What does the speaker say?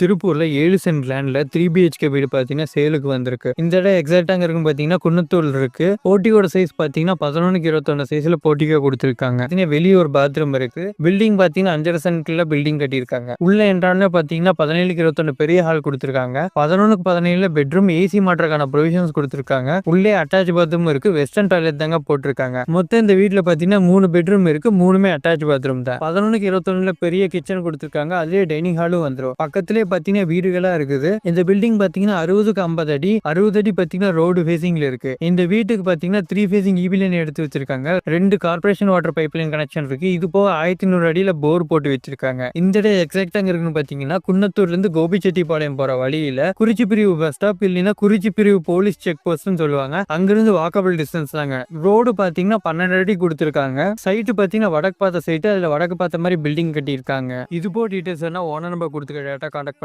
திருப்பூர்ல ஏழு send லேண்ட்ல three BHK வீடு பாத்தீங்கன்னா சேலுக்கு வந்திருக்கு. இந்த இடம் எக்ஸாக்டாங்க இருக்குன்னு பாத்தீங்கன்னா குன்னத்தூர் இருக்கு. போட்டியோட சைஸ் பாத்தீங்கன்னா பதினொன்னுக்கு இருபத்தொன்னு சைஸ்ல போட்டிக்கோ கொடுத்துருக்காங்க. வெளியே ஒரு பாத்ரூம் இருக்கு. பில்டிங் பாத்தீங்கன்னா அஞ்சரை சென்ட்ல பில்டிங் கட்டியிருக்காங்க. உள்ள என்றாலே பாத்தீங்கன்னா பதினேழுக்கு இருபத்தொன்னு பெரிய ஹால் கொடுத்துருக்காங்க. பதினொன்னுக்கு பதினேழுல பெட்ரூம் ஏசி மாற்றக்கான ப்ரொவிஷன்ஸ் கொடுத்துருக்காங்க. உள்ளே அட்டாச் பாத்ரூம் இருக்கு. வெஸ்டர்ன் டாய்லெட் தாங்க போட்டிருக்காங்க. மொத்தம் இந்த வீட்டில் பாத்தீங்கன்னா மூணு பெட்ரூம் இருக்கு. மூணுமே அட்டாச் பாத்ரூம் தான். பதினொன்னுக்கு இருபத்தொன்னுல பெரிய கிச்சன் கொடுத்துருக்காங்க. அதுலேயே டைனிங் ஹாலும் வந்துரும். பக்கத்திலே பாத்தீங்கன்னா வீடுகளா இருக்குது. இந்த பில்டிங் பாத்தீங்கன்னா அறுபதுக்கு ஐம்பது அடி அறுபது அடி பாத்தீங்கன்னா ரோடு ஃபேசிங்ல இருக்கு. இந்த வீட்டுக்கு பாத்தீங்கன்னா த்ரீ ஃபேசிங் இபிலைன் எடுத்து வச்சிருக்காங்க. ரெண்டு corporation water pipe line connection இருக்கு. இது போக ஆயிரத்தி நூறு அடியில போர் போட்டு வச்சிருக்காங்க. இந்த இடம் எக்ஸாக்டா இருக்குன்னு பாத்தீங்கன்னா குன்னத்தூர்ல இருந்து கோபிச்செட்டிப்பாளையம் போற வழியில குறிச்சி பிரிவு பஸ் ஸ்டாப் இல்லைன்னா குறிச்சி பிரிவு போலீஸ் செக் போஸ்ட்னு சொல்லுவாங்க. அங்கிருந்து வாக்கபிள் டிஸ்டன்ஸ் தாங்க. ரோடு பாத்தீங்கன்னா பன்னெண்டு அடி கொடுத்துருக்காங்க. சைட்டு பாத்தீங்கன்னா வடக்கு பார்த்த சைட்டு அதுல வடக்கு பார்த்த மாதிரி பில்டிங் கட்டியிருக்காங்க. இது போ டீடைல்ஸ் என்ன ஓனர் நம்பர் கொடுத்துக்க டேட்டா கான்டாக்ட்